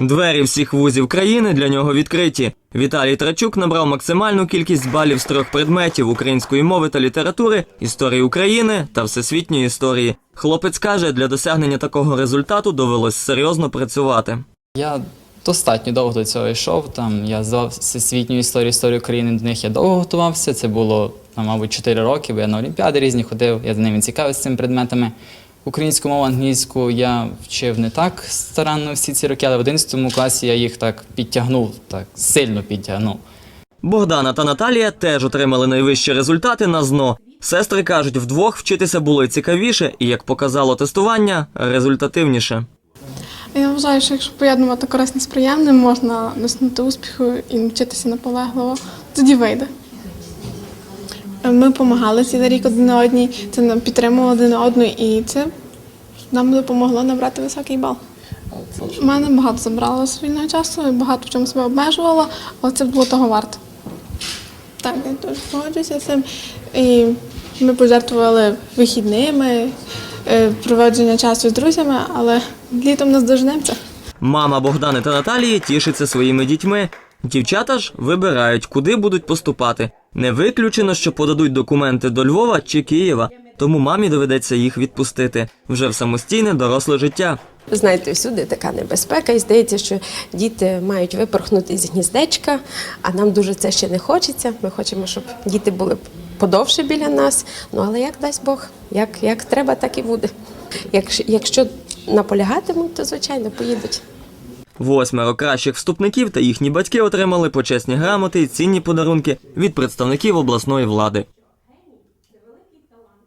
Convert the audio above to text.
Двері всіх вузів країни для нього відкриті. Віталій Трачук набрав максимальну кількість балів з трьох предметів української мови та літератури, історії України та всесвітньої історії. Хлопець каже, для досягнення такого результату довелось серйозно працювати. Я достатньо довго до цього йшов. Там я здавав всесвітню історію, історію України. До них я довго готувався. Це було, мабуть, 4 роки, бо я на Олімпіади різні ходив, я з ними цікавився цими предметами. Українську мову, англійську я вчив не так старанно всі ці роки, але в 11 класі я їх так підтягнув, так сильно підтягнув. Богдана та Наталія теж отримали найвищі результати на ЗНО. Сестри кажуть, вдвох вчитися було цікавіше і, як показало тестування, результативніше. Я вважаю, що якщо поєднувати корисне з приємним, можна досягнути успіху і вчитися наполегливо, тоді вийде. Ми допомагали цілий рік один одній, це нам підтримували один одну, і це нам допомогло набрати високий бал. У мене багато забрало з вільного часу, і багато в чому себе обмежувала, але це було того варто. Так, я теж погоджуюся з цим. І ми пожертвували вихідними, е, проводження часу з друзями, але літом здожнемо це. Мама Богдани та Наталії тішиться своїми дітьми. Дівчата ж вибирають, куди будуть поступати. Не виключено, що подадуть документи до Львова чи Києва, тому мамі доведеться їх відпустити вже в самостійне доросле життя. Знаєте, всюди така небезпека, і здається, що діти мають випорхнути з гніздечка, а нам дуже це ще не хочеться. Ми хочемо, щоб діти були подовше біля нас. Ну але як дасть Бог, як, як треба, так і буде. Якщо, якщо наполягатимуть, то звичайно поїдуть. Восьмеро кращих вступників та їхні батьки отримали почесні грамоти і цінні подарунки від представників обласної влади.